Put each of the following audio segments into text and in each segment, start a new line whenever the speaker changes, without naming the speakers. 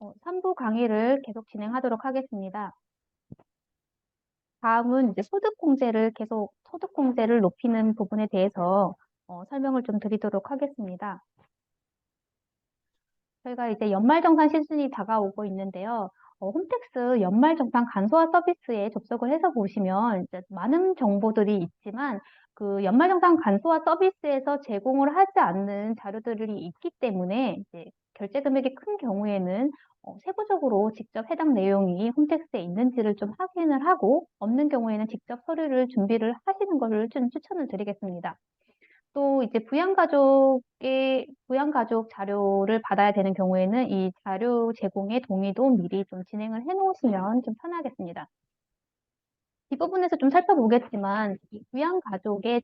어, 3부 강의를 계속 진행하도록 하겠습니다. 다음은 이제 소득공제를 계속 소득공제를 높이는 부분에 대해서 어, 설명을 좀 드리도록 하겠습니다. 저희가 이제 연말정산 시즌이 다가오고 있는데요. 어, 홈택스 연말 정산 간소화 서비스에 접속을 해서 보시면 이제 많은 정보들이 있지만 그 연말 정산 간소화 서비스에서 제공을 하지 않는 자료들이 있기 때문에 이제 결제 금액이 큰 경우에는 어, 세부적으로 직접 해당 내용이 홈택스에 있는지를 좀 확인을 하고 없는 경우에는 직접 서류를 준비를 하시는 것을 좀 추천을 드리겠습니다. 또 이제 부양가족의 부양가족 자료를 받아야 되는 경우에는 이 자료 제공의 동의도 미리 좀 진행을 해 놓으시면 좀 편하겠습니다. 이 부분에서 좀 살펴보겠지만 이 부양가족의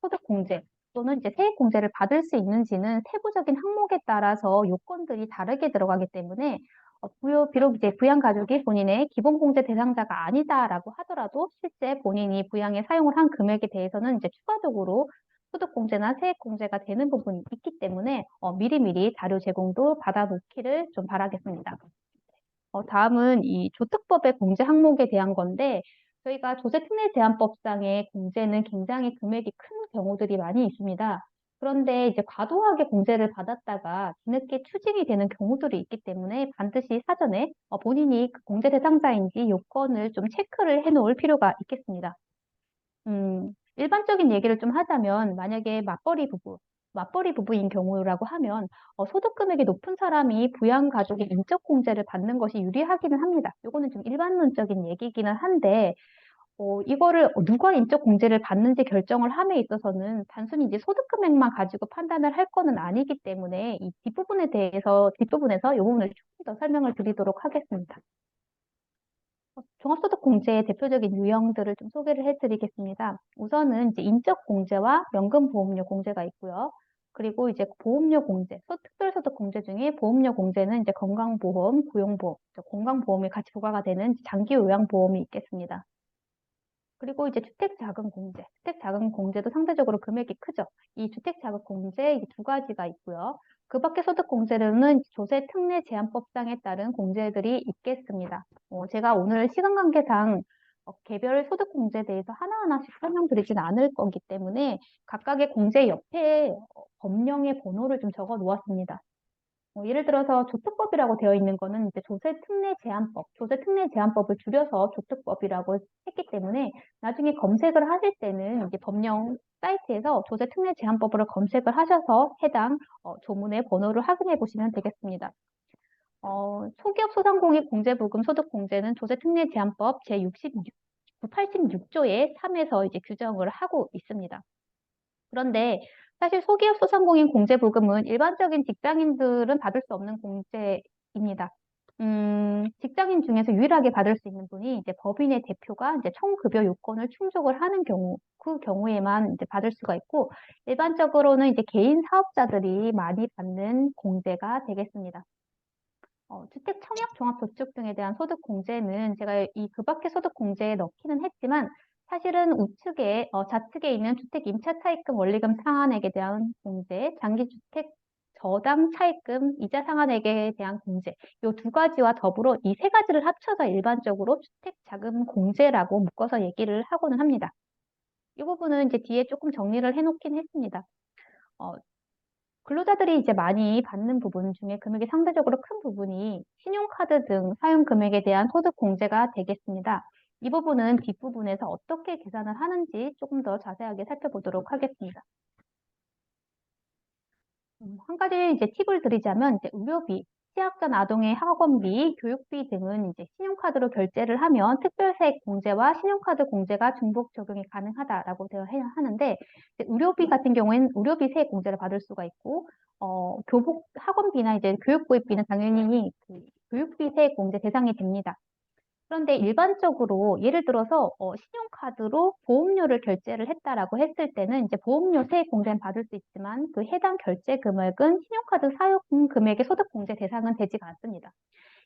소득 공제 또는 이제 세액 공제를 받을 수 있는지는 세부적인 항목에 따라서 요건들이 다르게 들어가기 때문에 어, 부여, 비록 이제 부양가족이 본인의 기본공제 대상자가 아니다라고 하더라도 실제 본인이 부양에 사용을 한 금액에 대해서는 이제 추가적으로 소득공제나 세액공제가 되는 부분이 있기 때문에 어, 미리미리 자료 제공도 받아놓기를 좀 바라겠습니다. 어, 다음은 이 조특법의 공제 항목에 대한 건데 저희가 조세특례 제한법상의 공제는 굉장히 금액이 큰 경우들이 많이 있습니다. 그런데 이제 과도하게 공제를 받았다가 뒤늦게 추징이 되는 경우들이 있기 때문에 반드시 사전에 어, 본인이 그 공제 대상자인지 요건을 좀 체크를 해 놓을 필요가 있겠습니다. 음, 일반적인 얘기를 좀 하자면 만약에 맞벌이 부부, 맞벌이 부부인 경우라고 하면 어, 소득 금액이 높은 사람이 부양 가족의 인적 공제를 받는 것이 유리하기는 합니다. 이거는 좀 일반론적인 얘기기는 한데 어, 이거를 누가 인적 공제를 받는지 결정을 함에 있어서는 단순히 이제 소득 금액만 가지고 판단을 할 거는 아니기 때문에 이 뒷부분에 대해서 뒷부분에서 이 부분을 조금 더 설명을 드리도록 하겠습니다. 어, 종합소득 공제의 대표적인 유형들을 좀 소개를 해드리겠습니다. 우선은 이제 인적 공제와 연금 보험료 공제가 있고요. 그리고 이제 보험료 공제, 특별소득 공제 중에 보험료 공제는 이제 건강보험, 고용보험, 건강보험이 같이 부과가 되는 장기 요양보험이 있겠습니다. 그리고 이제 주택자금 공제, 주택자금 공제도 상대적으로 금액이 크죠. 이 주택자금 공제 두 가지가 있고요. 그 밖에 소득공제로는 조세 특례 제한법상에 따른 공제들이 있겠습니다. 어, 제가 오늘 시간 관계상 어, 개별 소득공제에 대해서 하나하나씩 설명드리진 않을 거기 때문에 각각의 공제 옆에 어, 법령의 번호를 좀 적어 놓았습니다. 뭐 예를 들어서 조특법이라고 되어 있는 거는 이제 조세특례제한법, 조세특례제한법을 줄여서 조특법이라고 했기 때문에 나중에 검색을 하실 때는 이제 법령 사이트에서 조세특례제한법으로 검색을 하셔서 해당 어, 조문의 번호를 확인해 보시면 되겠습니다. 어, 소기업 소상공인 공제부금 소득공제는 조세특례제한법 제66, 86조의 3에서 이제 규정을 하고 있습니다. 그런데 사실 소기업 소상공인 공제부금은 일반적인 직장인들은 받을 수 없는 공제입니다. 음, 직장인 중에서 유일하게 받을 수 있는 분이 이제 법인의 대표가 이제 총급여 요건을 충족을 하는 경우, 그 경우에만 이제 받을 수가 있고, 일반적으로는 이제 개인 사업자들이 많이 받는 공제가 되겠습니다. 어, 주택 청약 종합 저축 등에 대한 소득 공제는 제가 이 그 밖의 소득 공제에 넣기는 했지만 사실은 우측에 어, 좌측에 있는 주택 임차 차입금 원리금 상환액에 대한 공제, 장기 주택 저당 차입금 이자 상환액에 대한 공제 이 두 가지와 더불어 이 세 가지를 합쳐서 일반적으로 주택 자금 공제라고 묶어서 얘기를 하고는 합니다. 이 부분은 이제 뒤에 조금 정리를 해놓긴 했습니다. 어, 근로자들이 이제 많이 받는 부분 중에 금액이 상대적으로 큰 부분이 신용카드 등 사용 금액에 대한 소득 공제가 되겠습니다. 이 부분은 뒷부분에서 어떻게 계산을 하는지 조금 더 자세하게 살펴보도록 하겠습니다. 음, 한 가지 이제 팁을 드리자면 이제 의료비, 취약전 아동의 학원비, 교육비 등은 이제 신용카드로 결제를 하면 특별세액 공제와 신용카드 공제가 중복 적용이 가능하다라고 되어 하는데 의료비 같은 경우에는 의료비 세액 공제를 받을 수가 있고 어, 교복 학원비나 이제 교육보입비는 당연히 그 교육비 세액 공제 대상이 됩니다. 그런데 일반적으로 예를 들어서 어, 신용카드로 보험료를 결제를 했다라고 했을 때는 이제 보험료 세액 공제는 받을 수 있지만 그 해당 결제 금액은 신용카드 사용 금액의 소득 공제 대상은 되지가 않습니다.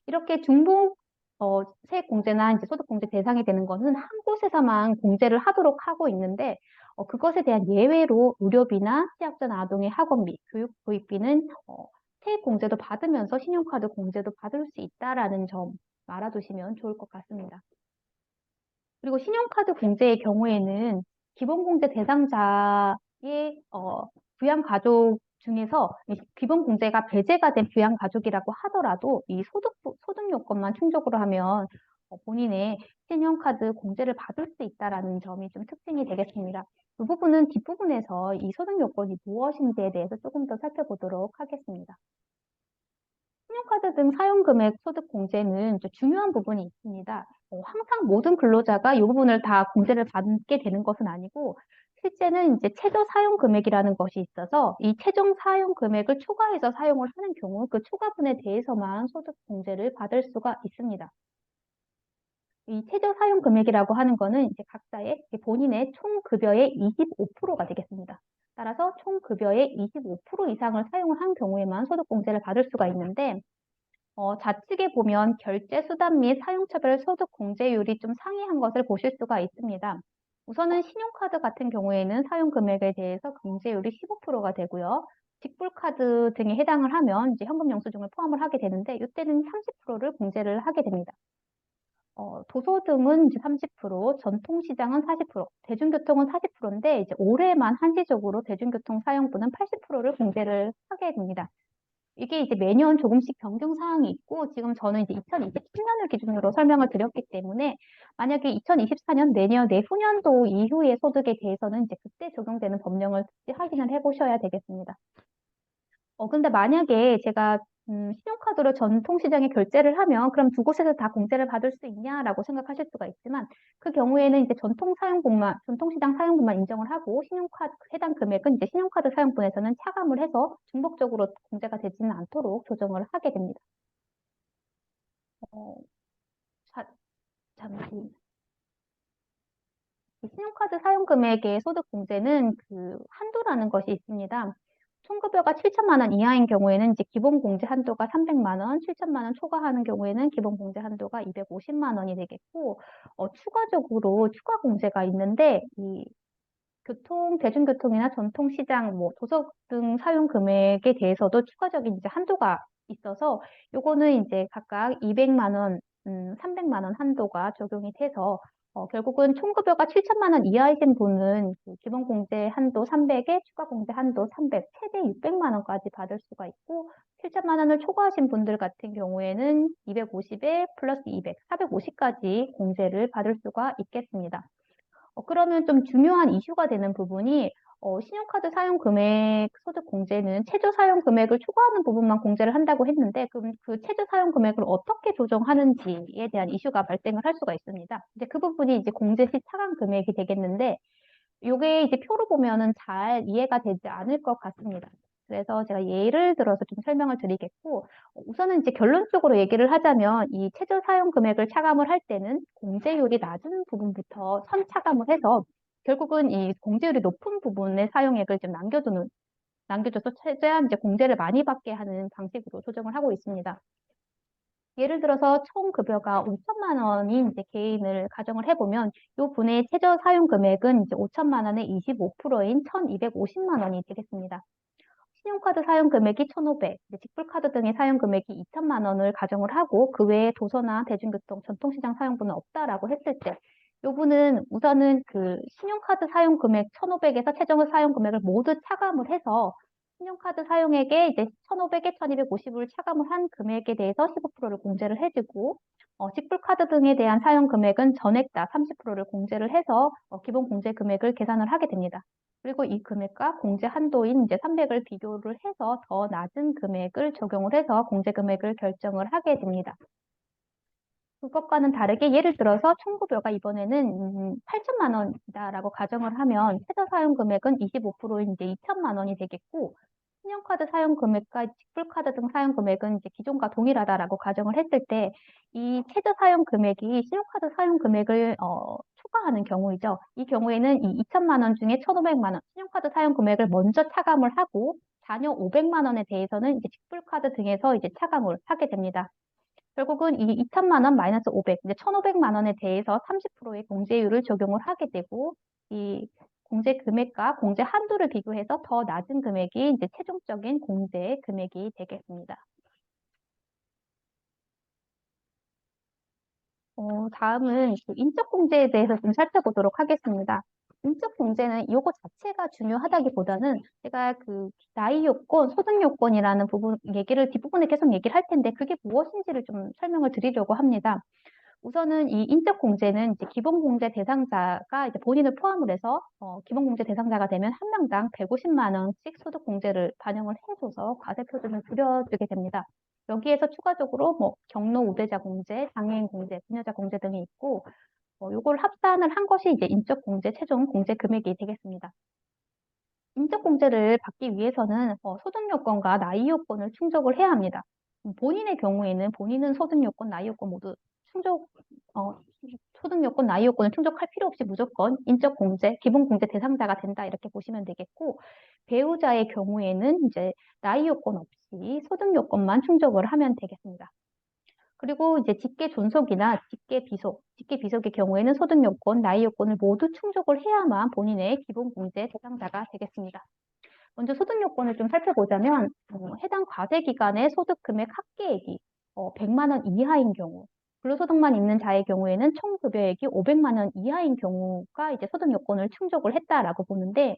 이렇게 중복 어, 세액 공제나 이제 소득 공제 대상이 되는 것은 한 곳에서만 공제를 하도록 하고 있는데 어, 그것에 대한 예외로 의료비나 취약전 아동의 학원비, 교육 도입비는 어, 세액 공제도 받으면서 신용카드 공제도 받을 수 있다라는 점 알아두시면 좋을 것 같습니다. 그리고 신용카드 공제의 경우에는 기본공제 대상자의 어, 부양가족 중에서 기본공제가 배제가 된 부양가족이라고 하더라도 이 소득, 소득 요건만 충족으로 하면 어, 본인의 신용카드 공제를 받을 수 있다는 점이 좀 특징이 되겠습니다. 그 부분은 뒷부분에서 이 소득 요건이 무엇인지에 대해서 조금 더 살펴보도록 하겠습니다. 신용카드 등 사용금액 소득 공제는 중요한 부분이 있습니다. 어, 항상 모든 근로자가 이 부분을 다 공제를 받게 되는 것은 아니고 실제는 이제 최저 사용 금액이라는 것이 있어서 이 최종 사용 금액을 초과해서 사용을 하는 경우 그 초과분에 대해서만 소득 공제를 받을 수가 있습니다. 이 최저 사용 금액이라고 하는 거는 이제 각자의 본인의 총 급여의 25%가 되겠습니다. 따라서 총 급여의 25% 이상을 사용을 한 경우에만 소득 공제를 받을 수가 있는데 어, 좌측에 보면 결제 수단 및 사용차별 소득 공제율이 좀 상이한 것을 보실 수가 있습니다. 우선은 신용카드 같은 경우에는 사용 금액에 대해서 공제율이 15%가 되고요. 직불카드 등에 해당을 하면 이제 현금 영수증을 포함을 하게 되는데 이때는 30%를 공제를 하게 됩니다. 어, 도서 등은 이제 30%, 전통시장은 40%, 대중교통은 40%인데 이제 올해만 한시적으로 대중교통 사용분은 80%를 공제를 하게 됩니다. 이게 이제 매년 조금씩 변경 사항이 있고 지금 저는 이제 2027년을 기준으로 설명을 드렸기 때문에 만약에 2024년 내년 내후년도 이후의 소득에 대해서는 이제 그때 적용되는 법령을 확인을 해보셔야 되겠습니다. 어 근데 만약에 제가 음, 신용카드로 전통시장에 결제를 하면 그럼 두 곳에서 다 공제를 받을 수 있냐라고 생각하실 수가 있지만 그 경우에는 이제 전통 사용분만 전통시장 사용분만 인정을 하고 신용카드 해당 금액은 이제 신용카드 사용분에서는 차감을 해서 중복적으로 공제가 되지는 않도록 조정을 하게 됩니다. 어, 자, 잠시 신용카드 사용 금액의 소득 공제는 그 한도라는 것이 있습니다. 총급여가 7천만 원 이하인 경우에는 이제 기본 공제 한도가 300만 원, 7천만 원 초과하는 경우에는 기본 공제 한도가 250만 원이 되겠고 어, 추가적으로 추가 공제가 있는데 이 교통, 대중교통이나 전통시장, 뭐 도서 등 사용 금액에 대해서도 추가적인 이제 한도가 있어서 요거는 이제 각각 200만 원, 음, 300만 원 한도가 적용이 돼서 어, 결국은 총급여가 7천만 원 이하이신 분은 그 기본 공제 한도 300에 추가 공제 한도 300, 최대 600만 원까지 받을 수가 있고 7천만 원을 초과하신 분들 같은 경우에는 250에 플러스 200, 450까지 공제를 받을 수가 있겠습니다. 어, 그러면 좀 중요한 이슈가 되는 부분이 어, 신용카드 사용 금액 소득 공제는 최저 사용 금액을 초과하는 부분만 공제를 한다고 했는데 그럼 그 최저 사용 금액을 어떻게 조정하는지에 대한 이슈가 발생을 할 수가 있습니다. 이제 그 부분이 이제 공제 시 차감 금액이 되겠는데 이게 이제 표로 보면은 잘 이해가 되지 않을 것 같습니다. 그래서 제가 예를 들어서 좀 설명을 드리겠고 우선은 이제 결론적으로 얘기를 하자면 이 최저 사용 금액을 차감을 할 때는 공제율이 낮은 부분부터 선 차감을 해서 결국은 이 공제율이 높은 부분의 사용액을 좀 남겨두는, 남겨줘서 최대한 이제 공제를 많이 받게 하는 방식으로 조정을 하고 있습니다. 예를 들어서 총 급여가 5천만 원인 이제 개인을 가정을 해보면 이 분의 최저 사용 금액은 이제 5천만 원의 25%인 1,250만 원이 되겠습니다. 신용카드 사용 금액이 1,500, 직불카드 등의 사용 금액이 2천만 원을 가정을 하고 그 외에 도서나 대중교통, 전통시장 사용분은 없다라고 했을 때 요분은 우선은 그 신용카드 사용 금액 1,500에서 최종 사용 금액을 모두 차감을 해서 신용카드 사용액에 이제 1,500에 1,250을 차감을 한 금액에 대해서 15%를 공제를 해주고 어, 직불카드 등에 대한 사용 금액은 전액 다 30%를 공제를 해서 어, 기본 공제 금액을 계산을 하게 됩니다. 그리고 이 금액과 공제 한도인 이제 300을 비교를 해서 더 낮은 금액을 적용을 해서 공제 금액을 결정을 하게 됩니다. 그것과는 다르게 예를 들어서 청구료가 이번에는 8천만 원이다라고 가정을 하면 최저 사용 금액은 25%인 이제 2천만 원이 되겠고 신용카드 사용 금액과 직불카드 등 사용 금액은 이제 기존과 동일하다라고 가정을 했을 때 이 최저 사용 금액이 신용카드 사용 금액을 어, 초과하는 경우이죠. 이 경우에는 이 2천만 원 중에 1,500만 원 신용카드 사용 금액을 먼저 차감을 하고 잔여 500만 원에 대해서는 이제 직불카드 등에서 이제 차감을 하게 됩니다. 결국은 이 2천만 원 마이너스 500, 이제 1,500만 원에 대해서 30%의 공제율을 적용을 하게 되고 이 공제 금액과 공제 한도를 비교해서 더 낮은 금액이 이제 최종적인 공제 금액이 되겠습니다. 어, 다음은 그 인적 공제에 대해서 좀 살펴보도록 하겠습니다. 인적 공제는 이거 자체가 중요하다기보다는 제가 그 나이 요건, 소득 요건이라는 부분 얘기를 뒷부분에 계속 얘기를 할 텐데 그게 무엇인지를 좀 설명을 드리려고 합니다. 우선은 이 인적 공제는 이제 기본 공제 대상자가 이제 본인을 포함을 해서 어, 기본 공제 대상자가 되면 한 명당 150만 원씩 소득 공제를 반영을 해줘서 과세 표준을 줄여주게 됩니다. 여기에서 추가적으로 뭐 경로 우대자 공제, 장애인 공제, 부녀자 공제 등이 있고 어, 요걸 합산을 한 것이 이제 인적 공제 최종 공제 금액이 되겠습니다. 인적 공제를 받기 위해서는 어, 소득 요건과 나이 요건을 충족을 해야 합니다. 본인의 경우에는 본인은 소득 요건, 나이 요건 모두 충족, 어, 소득 요건, 나이 요건을 충족할 필요 없이 무조건 인적 공제, 기본 공제 대상자가 된다 이렇게 보시면 되겠고 배우자의 경우에는 이제 나이 요건 없이 소득 요건만 충족을 하면 되겠습니다. 그리고 이제 직계 존속이나 직계 비속, 직계 비속의 경우에는 소득 요건, 나이 요건을 모두 충족을 해야만 본인의 기본 공제 대상자가 되겠습니다. 먼저 소득 요건을 좀 살펴보자면 어, 해당 과세 기간의 소득 금액 합계액이 어, 100만 원 이하인 경우, 근로소득만 있는 자의 경우에는 총 급여액이 500만 원 이하인 경우가 이제 소득 요건을 충족을 했다라고 보는데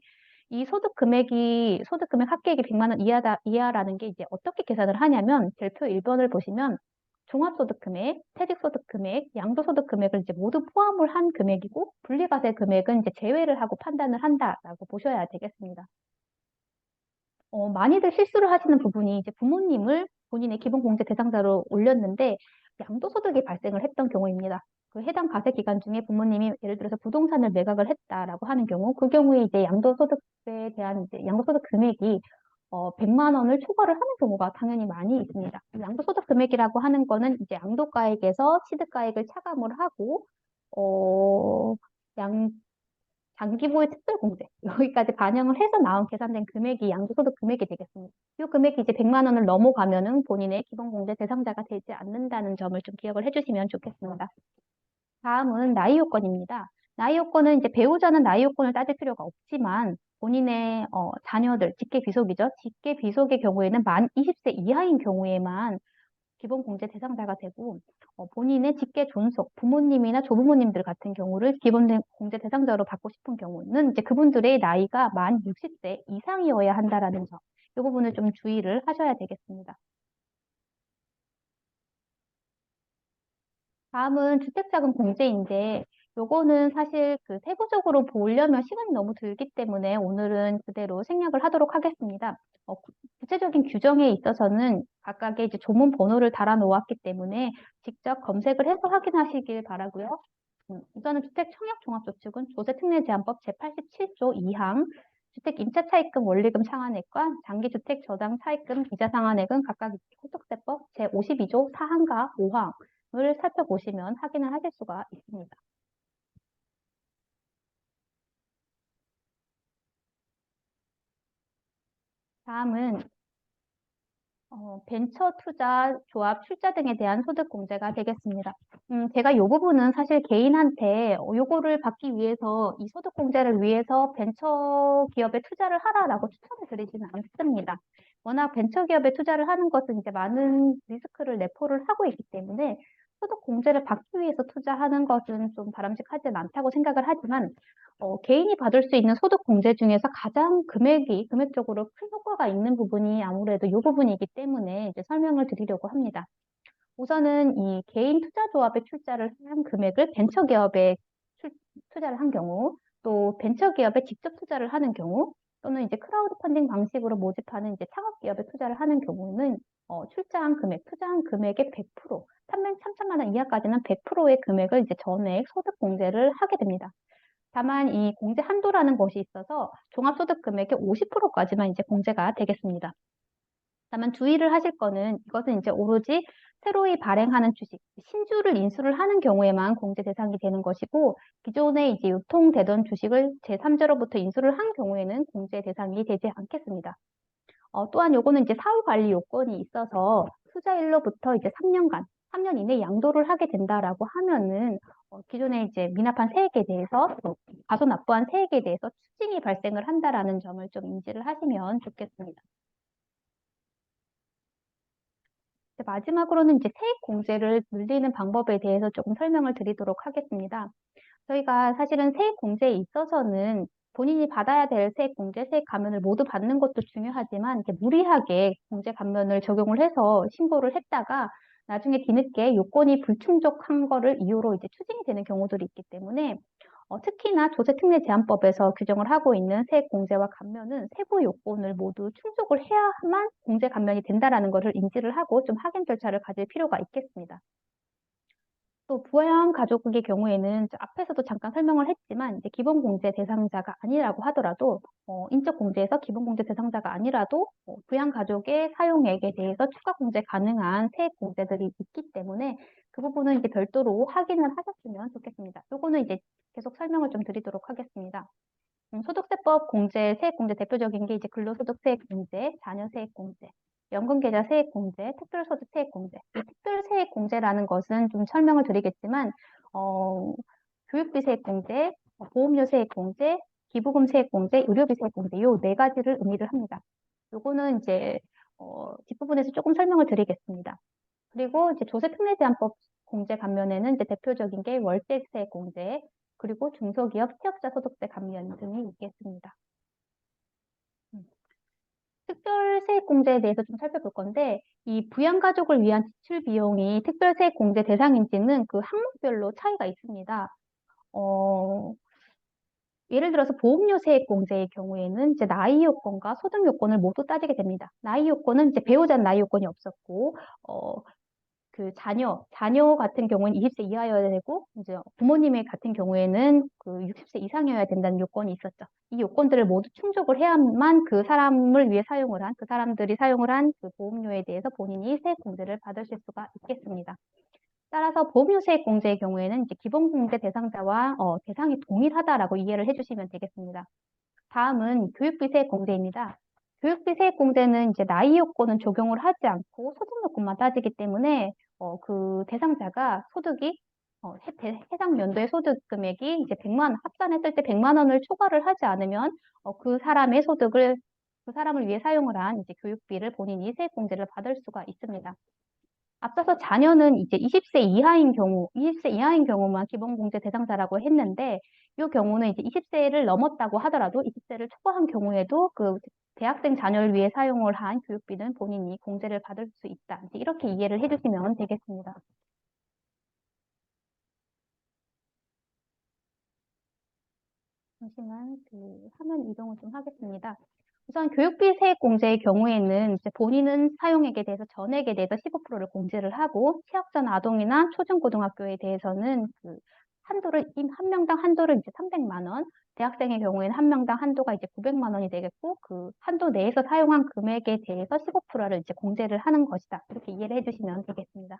이 소득 금액이 소득 금액 합계액이 100만 원 이하다 이하라는 게 이제 어떻게 계산을 하냐면 별표 1번을 보시면 종합소득 금액, 퇴직소득 금액, 양도소득 금액을 이제 모두 포함을 한 금액이고 분리과세 금액은 이제 제외를 하고 판단을 한다라고 보셔야 되겠습니다. 어, 많이들 실수를 하시는 부분이 이제 부모님을 본인의 기본공제 대상자로 올렸는데 양도소득이 발생을 했던 경우입니다. 그 해당 과세 기간 중에 부모님이 예를 들어서 부동산을 매각을 했다라고 하는 경우, 그 경우에 이제 양도소득에 대한 이제 양도소득 금액이 어, 100만 원을 초과를 하는 경우가 당연히 많이 있습니다. 양도소득 금액이라고 하는 거는 이제 양도가액에서 취득가액을 차감을 하고, 어, 양, 장기보유 특별공제 여기까지 반영을 해서 나온 계산된 금액이 양도소득 금액이 되겠습니다. 이 금액이 이제 100만 원을 넘어가면은 본인의 기본공제 대상자가 되지 않는다는 점을 좀 기억을 해주시면 좋겠습니다. 다음은 나이 요건입니다. 나이 요건은 이제 배우자는 나이 요건을 따질 필요가 없지만 본인의 어, 자녀들, 직계 비속이죠. 직계 비속의 경우에는 만 20세 이하인 경우에만 기본 공제 대상자가 되고 어, 본인의 직계 존속, 부모님이나 조부모님들 같은 경우를 기본 공제 대상자로 받고 싶은 경우는 이제 그분들의 나이가 만 60세 이상이어야 한다라는 점. 이 부분을 좀 주의를 하셔야 되겠습니다. 다음은 주택자금 공제인데 요거는 사실 그 세부적으로 보려면 시간이 너무 들기 때문에 오늘은 그대로 생략을 하도록 하겠습니다. 어, 구체적인 규정에 있어서는 각각의 이제 조문 번호를 달아 놓았기 때문에 직접 검색을 해서 확인하시길 바라고요. 음, 우선은 주택 청약 종합저축은 조세특례제한법 제87조 2항 주택 임차 차입금 원리금 상환액과 장기 주택 저당 차입금 비자 상환액은 각각 소득세법 제52조 4항과 5항을 살펴보시면 확인을 하실 수가 있습니다. 다음은 어, 벤처 투자, 조합, 출자 등에 대한 소득 공제가 되겠습니다. 음, 제가 이 부분은 사실 개인한테 어, 요거를 받기 위해서 이 소득 공제를 위해서 벤처 기업에 투자를 하라라고 추천을 드리지는 않습니다. 워낙 벤처 기업에 투자를 하는 것은 이제 많은 리스크를 내포를 하고 있기 때문에 소득 공제를 받기 위해서 투자하는 것은 좀 바람직하지 않다고 생각을 하지만 어, 개인이 받을 수 있는 소득 공제 중에서 가장 금액이 금액적으로 큰 효과가 있는 부분이 아무래도 이 부분이기 때문에 이제 설명을 드리려고 합니다. 우선은 이 개인 투자 조합에 출자를 한 금액을 벤처 기업에 투자를 한 경우, 또 벤처 기업에 직접 투자를 하는 경우, 또는 이제 크라우드 펀딩 방식으로 모집하는 이제 창업 기업에 투자를 하는 경우는 어, 출자한 금액, 투자한 금액의 100%, 300, 3천만 원 이하까지는 100%의 금액을 이제 전액 소득 공제를 하게 됩니다. 다만 이 공제 한도라는 것이 있어서 종합소득 금액의 50%까지만 이제 공제가 되겠습니다. 다만 주의를 하실 거는 이것은 이제 오로지 새로이 발행하는 주식, 신주를 인수를 하는 경우에만 공제 대상이 되는 것이고 기존에 이제 유통되던 주식을 제3자로부터 인수를 한 경우에는 공제 대상이 되지 않겠습니다. 어, 또한 요거는 이제 사후 관리 요건이 있어서 투자일로부터 이제 3년간, 3년 이내 양도를 하게 된다라고 하면은 어, 기존에 이제 미납한 세액에 대해서 또 과소 납부한 세액에 대해서 추징이 발생을 한다라는 점을 좀 인지를 하시면 좋겠습니다. 마지막으로는 이제 세액 공제를 늘리는 방법에 대해서 조금 설명을 드리도록 하겠습니다. 저희가 사실은 세액 공제에 있어서는 본인이 받아야 될 세액 공제, 세액 감면을 모두 받는 것도 중요하지만 이렇게 무리하게 공제 감면을 적용을 해서 신고를 했다가 나중에 뒤늦게 요건이 불충족한 거를 이유로 이제 추징이 되는 경우들이 있기 때문에 어, 특히나 조세특례 제한법에서 규정을 하고 있는 세액 공제와 감면은 세부 요건을 모두 충족을 해야만 공제 감면이 된다라는 것을 인지를 하고 좀 확인 절차를 가질 필요가 있겠습니다. 또 부양 가족의 경우에는 앞에서도 잠깐 설명을 했지만 이제 기본 공제 대상자가 아니라고 하더라도 어, 인적 공제에서 기본 공제 대상자가 아니라도 어, 부양 가족의 사용액에 대해서 추가 공제 가능한 세액 공제들이 있기 때문에 그 부분은 이제 별도로 확인을 하셨으면 좋겠습니다. 요거는 이제 계속 설명을 좀 드리도록 하겠습니다. 음, 소득세법 공제, 세액 공제 대표적인 게 이제 근로소득세액 공제, 자녀세액 공제, 연금계좌 세액 공제, 특별소득 세액 공제. 이 특별 세액 공제라는 것은 좀 설명을 드리겠지만 어, 교육비 세액 공제, 어, 보험료 세액 공제, 기부금 세액 공제, 의료비 세액 공제 이네 가지를 의미를 합니다. 요거는 이제 어, 뒷부분에서 조금 설명을 드리겠습니다. 그리고 이제 조세 특례 제한법 공제 감면에는 이제 대표적인 게 월세세 공제, 그리고 중소기업 취업자 소득세 감면 등이 있겠습니다. 음. 특별세액공제에 대해서 좀 살펴볼 건데 이 부양가족을 위한 지출 비용이 특별세액공제 대상인지는 그 항목별로 차이가 있습니다. 어, 예를 들어서 보험료 세액 공제의 경우에는 이제 나이 요건과 소득 요건을 모두 따지게 됩니다. 나이 요건은 이제 배우자는 나이 요건이 없었고, 어, 그 자녀, 자녀 같은 경우는 20세 이하여야 되고, 이제 부모님의 같은 경우에는 그 60세 이상이어야 된다는 요건이 있었죠. 이 요건들을 모두 충족을 해야만 그 사람을 위해 사용을 한, 그 사람들이 사용을 한 그 보험료에 대해서 본인이 세액 공제를 받으실 수가 있겠습니다. 따라서 보험료 세액 공제의 경우에는 이제 기본 공제 대상자와 어, 대상이 동일하다라고 이해를 해주시면 되겠습니다. 다음은 교육비 세액 공제입니다. 교육비 세액 공제는 이제 나이 요건은 적용을 하지 않고 소득 요건만 따지기 때문에 어, 그 대상자가 소득이 어, 해, 당 연도의 소득 금액이 이제 100만 합산했을 때 100만 원을 초과를 하지 않으면 어, 그 사람의 소득을 그 사람을 위해 사용을 한 이제 교육비를 본인이 세액 공제를 받을 수가 있습니다. 앞서서 자녀는 이제 20세 이하인 경우, 20세 이하인 경우만 기본공제 대상자라고 했는데, 이 경우는 이제 20세를 넘었다고 하더라도 20세를 초과한 경우에도 그 대학생 자녀를 위해 사용을 한 교육비는 본인이 공제를 받을 수 있다. 이렇게 이해를 해주시면 되겠습니다. 잠시만 그 화면 이동을 좀 하겠습니다. 우선 교육비 세액 공제의 경우에는 이제 본인은 사용액에 대해서 전액에 대해서 15%를 공제를 하고 취약전 아동이나 초중고등학교에 대해서는 그 한도를 한 명당 한도를 이제 300만 원, 대학생의 경우에는 한 명당 한도가 이제 900만 원이 되겠고 그 한도 내에서 사용한 금액에 대해서 15%를 이제 공제를 하는 것이다. 이렇게 이해를 해주시면 되겠습니다.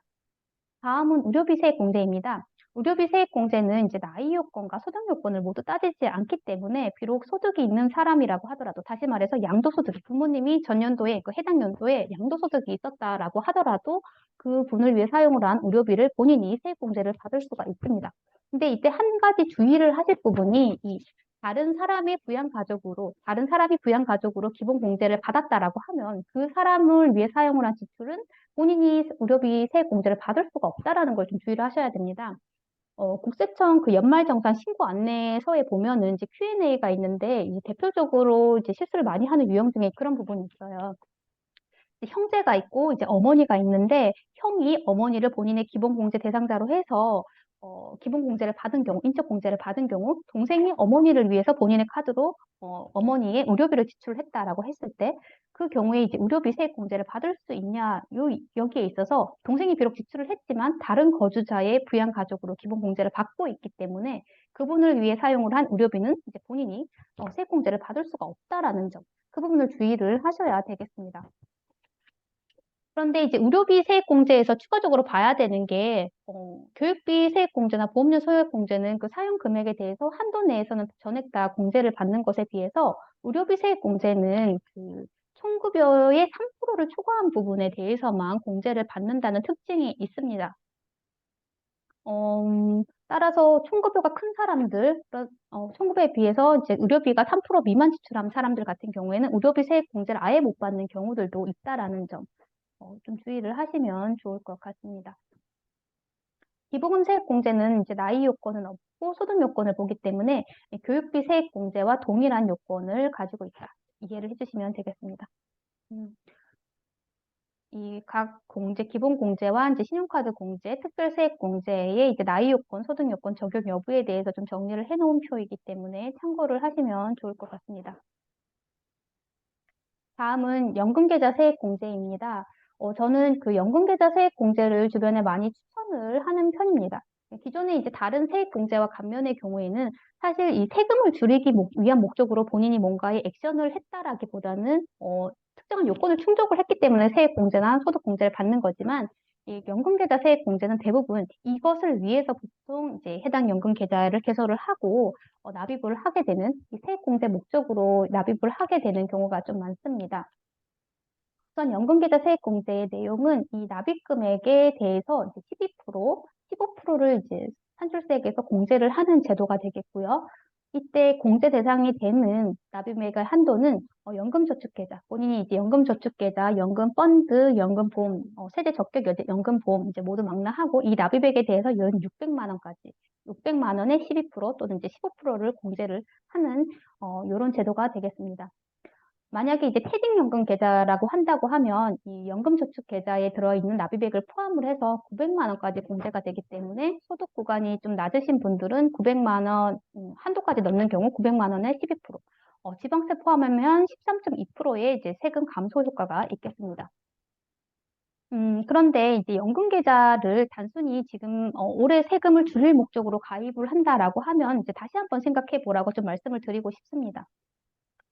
다음은 의료비 세액 공제입니다. 의료비 세액 공제는 이제 나이 요건과 소득 요건을 모두 따지지 않기 때문에 비록 소득이 있는 사람이라고 하더라도 다시 말해서 양도소득, 부모님이 전년도에 그 해당 연도에 양도소득이 있었다라고 하더라도 그 분을 위해 사용을 한 의료비를 본인이 세액 공제를 받을 수가 있습니다. 근데 이때 한 가지 주의를 하실 부분이 이 다른 사람의 부양 가족으로, 다른 사람이 부양 가족으로 기본 공제를 받았다라고 하면 그 사람을 위해 사용을 한 지출은 본인이 의료비 세액 공제를 받을 수가 없다라는 걸 좀 주의를 하셔야 됩니다. 어, 국세청 그 연말정산 신고 안내서에 보면은 이제 Q&A가 있는데 이제 대표적으로 이제 실수를 많이 하는 유형 중에 그런 부분이 있어요. 형제가 있고 이제 어머니가 있는데 형이 어머니를 본인의 기본 공제 대상자로 해서 어, 기본 공제를 받은 경우, 인적 공제를 받은 경우 동생이 어머니를 위해서 본인의 카드로 어, 어머니의 의료비를 지출했다라고 했을 때 그 경우에 이제 의료비 세액 공제를 받을 수 있냐 요 여기에 있어서 동생이 비록 지출을 했지만 다른 거주자의 부양 가족으로 기본 공제를 받고 있기 때문에 그분을 위해 사용을 한 의료비는 이제 본인이 어, 세액 공제를 받을 수가 없다라는 점 그 부분을 주의를 하셔야 되겠습니다. 그런데 이제 의료비 세액 공제에서 추가적으로 봐야 되는 게 어, 교육비 세액 공제나 보험료 소액 공제는 그 사용 금액에 대해서 한도 내에서는 전액 다 공제를 받는 것에 비해서 의료비 세액 공제는 그 총급여의 3%를 초과한 부분에 대해서만 공제를 받는다는 특징이 있습니다. 어, 따라서 총급여가 큰 사람들, 어, 총급여에 비해서 이제 의료비가 3% 미만 지출한 사람들 같은 경우에는 의료비 세액 공제를 아예 못 받는 경우들도 있다라는 점, 어, 좀 주의를 하시면 좋을 것 같습니다. 기부금 세액 공제는 이제 나이 요건은 없고 소득 요건을 보기 때문에 교육비 세액 공제와 동일한 요건을 가지고 있다. 이해를 해주시면 되겠습니다. 음. 이각 공제, 기본 공제와 이제 신용카드 공제, 특별 세액 공제의 이제 나이 요건, 소득 요건 적용 여부에 대해서 좀 정리를 해놓은 표이기 때문에 참고를 하시면 좋을 것 같습니다. 다음은 연금계좌 세액 공제입니다. 어, 저는 그 연금계좌 세액 공제를 주변에 많이 추천을 하는 편입니다. 기존에 이제 다른 세액 공제와 감면의 경우에는 사실 이 세금을 줄이기 위한 목적으로 본인이 뭔가의 액션을 했다라기보다는 어, 특정한 요건을 충족을 했기 때문에 세액 공제나 소득 공제를 받는 거지만 이 연금 계좌 세액 공제는 대부분 이것을 위해서 보통 이제 해당 연금 계좌를 개설을 하고 어, 납입을 하게 되는 이 세액 공제 목적으로 납입을 하게 되는 경우가 좀 많습니다. 우선 연금 계좌 세액 공제의 내용은 이 납입 금액에 대해서 이제 12%, 15%를 이제 산출세액에서 공제를 하는 제도가 되겠고요. 이때 공제 대상이 되는 납입액의 한도는 어, 연금저축계좌, 본인이 이제 연금저축계좌, 연금펀드, 연금보험, 어, 세대 적격 연금보험 이제 모두 망라하고 이 납입액에 대해서 연 600만 원까지, 600만 원에 12% 또는 이제 15%를 공제를 하는 어, 이런 제도가 되겠습니다. 만약에 이제 퇴직연금 계좌라고 한다고 하면 이 연금저축 계좌에 들어있는 납입액을 포함을 해서 900만 원까지 공제가 되기 때문에 소득 구간이 좀 낮으신 분들은 900만 원 음, 한도까지 넣는 경우 900만 원에 12%, 어, 지방세 포함하면 13.2%의 이제 세금 감소 효과가 있겠습니다. 음, 그런데 이제 연금 계좌를 단순히 지금 어, 올해 세금을 줄일 목적으로 가입을 한다라고 하면 이제 다시 한번 생각해 보라고 좀 말씀을 드리고 싶습니다.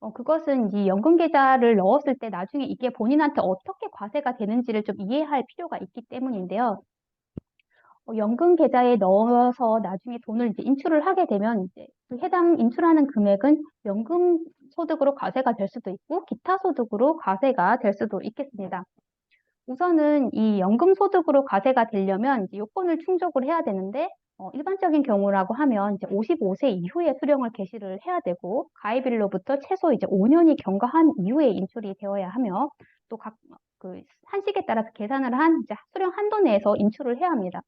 어, 그것은 이 연금 계좌를 넣었을 때 나중에 이게 본인한테 어떻게 과세가 되는지를 좀 이해할 필요가 있기 때문인데요. 어, 연금 계좌에 넣어서 나중에 돈을 이제 인출을 하게 되면 이제 그 해당 인출하는 금액은 연금 소득으로 과세가 될 수도 있고 기타 소득으로 과세가 될 수도 있겠습니다. 우선은 이 연금 소득으로 과세가 되려면 요건을 충족을 해야 되는데 어, 일반적인 경우라고 하면 이제 55세 이후에 수령을 개시를 해야 되고 가입일로부터 최소 이제 5년이 경과한 이후에 인출이 되어야 하며 또 각 그 한식에 따라서 계산을 한 이제 수령 한도 내에서 인출을 해야 합니다.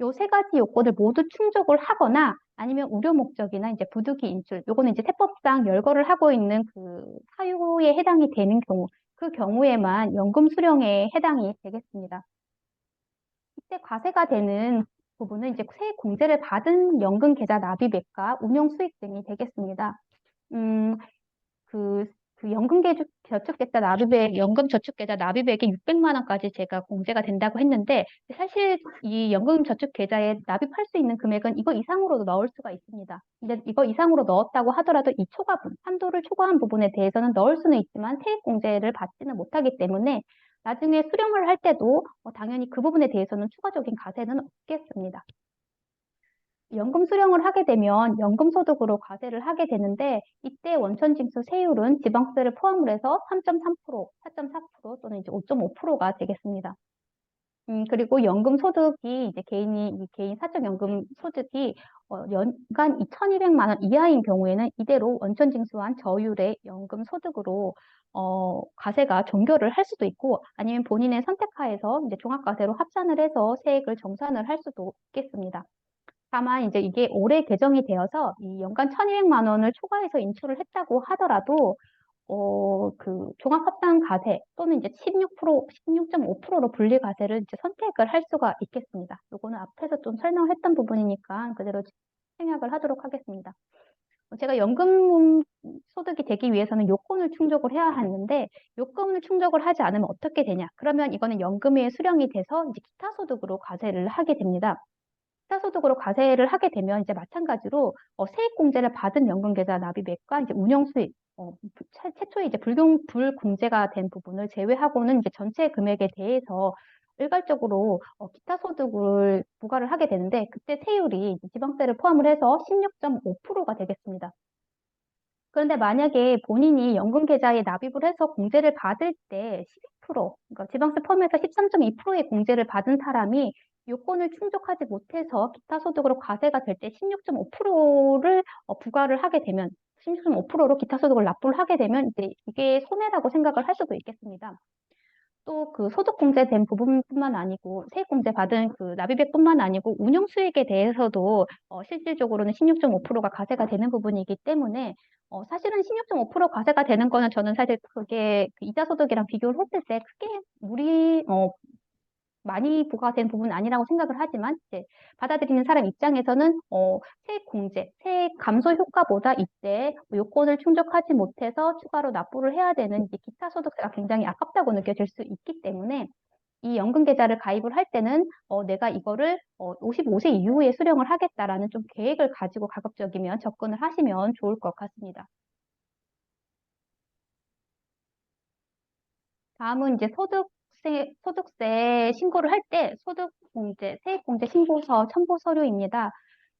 요 세 가지 요건을 모두 충족을 하거나 아니면 우려 목적이나 이제 부득이 인출, 요거는 이제 세법상 열거를 하고 있는 그 사유에 해당이 되는 경우, 그 경우에만 연금 수령에 해당이 되겠습니다. 이때 과세가 되는 부분은 이제 세액 공제를 받은 연금 계좌 납입액과 운용 수익 등이 되겠습니다. 음, 그, 그 연금 저축계좌 납입액, 연금 저축계좌 납입액이 600만 원까지 제가 공제가 된다고 했는데 사실 이 연금 저축계좌에 납입할 수 있는 금액은 이거 이상으로도 넣을 수가 있습니다. 근데 이거 이상으로 넣었다고 하더라도 이 초과분, 한도를 초과한 부분에 대해서는 넣을 수는 있지만 세액 공제를 받지는 못하기 때문에 나중에 수령을 할 때도 어, 당연히 그 부분에 대해서는 추가적인 가세는 없겠습니다. 연금 수령을 하게 되면 연금 소득으로 과세를 하게 되는데 이때 원천 징수 세율은 지방세를 포함을 해서 3.3%, 4.4% 또는 이제 5.5%가 되겠습니다. 음, 그리고 연금 소득이 이제 개인이 이 개인 사적 연금 소득이 어, 연간 2,200만 원 이하인 경우에는 이대로 원천 징수한 저율의 연금 소득으로 어, 과세가 종결을 할 수도 있고 아니면 본인의 선택하에서 이제 종합과세로 합산을 해서 세액을 정산을 할 수도 있겠습니다. 다만 이제 이게 올해 개정이 되어서 이 연간 1,200만 원을 초과해서 인출을 했다고 하더라도 어, 그 종합합산 과세 또는 이제 16%, 16.5%로 분리 과세를 이제 선택을 할 수가 있겠습니다. 요거는 앞에서 좀 설명했던 부분이니까 그대로 생략을 하도록 하겠습니다. 제가 연금 소득이 되기 위해서는 요건을 충족을 해야 하는데 요건을 충족을 하지 않으면 어떻게 되냐? 그러면 이거는 연금에 수령이 돼서 이제 기타 소득으로 과세를 하게 됩니다. 기타 소득으로 과세를 하게 되면 이제 마찬가지로 어, 세액 공제를 받은 연금 계좌 납입액과 이제 운영 수익 어, 최초에 이제 불공, 불공제가 된 부분을 제외하고는 이제 전체 금액에 대해서 일괄적으로 어, 기타 소득을 부과를 하게 되는데 그때 세율이 지방세를 포함을 해서 16.5%가 되겠습니다. 그런데 만약에 본인이 연금 계좌에 납입을 해서 공제를 받을 때 12%, 그러니까 지방세 포함해서 13.2%의 공제를 받은 사람이 요건을 충족하지 못해서 기타 소득으로 과세가 될 때 16.5%를 어, 부과를 하게 되면 16.5%로 기타 소득을 납부를 하게 되면 이제 이게 손해라고 생각을 할 수도 있겠습니다. 또 그 소득 공제된 부분뿐만 아니고 세액 공제 받은 그 납입액뿐만 아니고 운용 수익에 대해서도 어, 실질적으로는 16.5%가 과세가 되는 부분이기 때문에 어, 사실은 16.5% 과세가 되는 거는 저는 사실 그게 그 이자 소득이랑 비교를 했을 때 크게 무리 어, 많이 부과된 부분은 아니라고 생각을 하지만 이제 받아들이는 사람 입장에서는 어, 세액 공제, 세액 감소 효과보다 이때 요건을 충족하지 못해서 추가로 납부를 해야 되는 이제 기타 소득세가 굉장히 아깝다고 느껴질 수 있기 때문에 이 연금 계좌를 가입을 할 때는 어, 내가 이거를 어, 55세 이후에 수령을 하겠다라는 좀 계획을 가지고 가급적이면 접근을 하시면 좋을 것 같습니다. 다음은 이제 소득 세, 소득세 신고를 할 때 소득공제, 세액공제 신고서 첨부 서류입니다.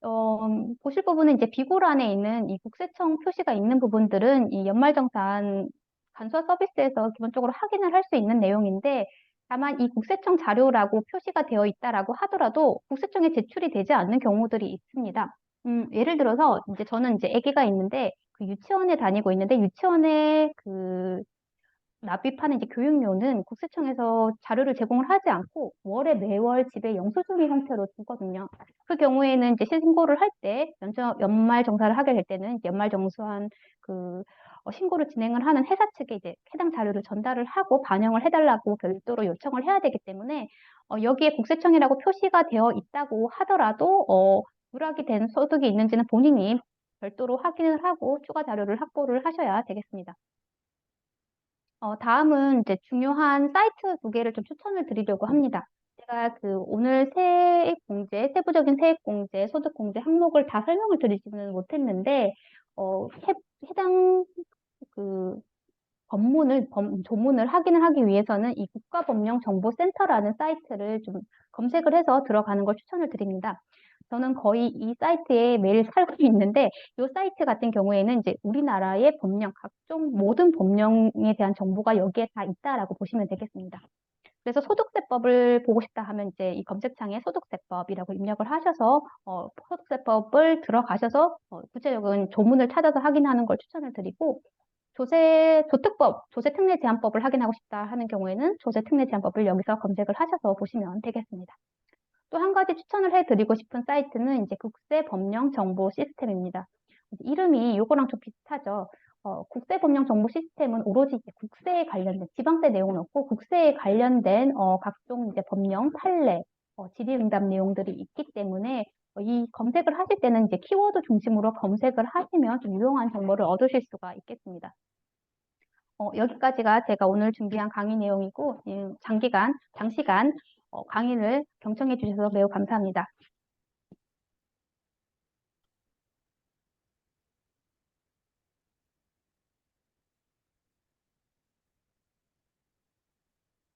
어, 보실 부분은 이제 비고란에 있는 이 국세청 표시가 있는 부분들은 이 연말정산 간소화 서비스에서 기본적으로 확인을 할 수 있는 내용인데 다만 이 국세청 자료라고 표시가 되어 있다라고 하더라도 국세청에 제출이 되지 않는 경우들이 있습니다. 음, 예를 들어서 이제 저는 이제 아기가 있는데 그 유치원에 다니고 있는데 유치원에 그 납입하는 이제 교육료는 국세청에서 자료를 제공을 하지 않고 월에 매월 집에 영수증의 형태로 주거든요. 그 경우에는 이제 신고를 할 때 연말 정산을 하게 될 때는 연말 정산 그 어, 신고를 진행을 하는 회사 측에 이제 해당 자료를 전달을 하고 반영을 해달라고 별도로 요청을 해야 되기 때문에 어, 여기에 국세청이라고 표시가 되어 있다고 하더라도 어, 누락이 된 소득이 있는지는 본인이 별도로 확인을 하고 추가 자료를 확보를 하셔야 되겠습니다. 어, 다음은 이제 중요한 사이트 두 개를 좀 추천을 드리려고 합니다. 제가 그 오늘 세액 공제, 세부적인 세액 공제, 소득 공제 항목을 다 설명을 드리지는 못했는데, 어, 해, 해당 그 법문을, 법, 조문을 확인을 하기 위해서는 이 국가법령정보센터라는 사이트를 좀 검색을 해서 들어가는 걸 추천을 드립니다. 저는 거의 이 사이트에 매일 살고 있는데 이 사이트 같은 경우에는 이제 우리나라의 법령, 각종 모든 법령에 대한 정보가 여기에 다 있다라고 보시면 되겠습니다. 그래서 소득세법을 보고 싶다 하면 이제 이 검색창에 소득세법이라고 입력을 하셔서 어, 소득세법을 들어가셔서 어, 구체적인 조문을 찾아서 확인하는 걸 추천을 드리고 조세 조특법, 조세특례 제한법을 확인하고 싶다 하는 경우에는 조세특례 제한법을 여기서 검색을 하셔서 보시면 되겠습니다. 또 한 가지 추천을 해드리고 싶은 사이트는 이제 국세법령정보 시스템입니다. 이름이 요거랑 좀 비슷하죠. 어, 국세법령정보 시스템은 오로지 국세에 관련된 지방세 내용은 없고 국세에 관련된 어, 각종 이제 법령, 판례, 어, 질의응답 내용들이 있기 때문에 어, 이 검색을 하실 때는 이제 키워드 중심으로 검색을 하시면 좀 유용한 정보를 얻으실 수가 있겠습니다. 어, 여기까지가 제가 오늘 준비한 강의 내용이고 음, 장기간, 장시간 어, 강의를 경청해 주셔서 매우 감사합니다.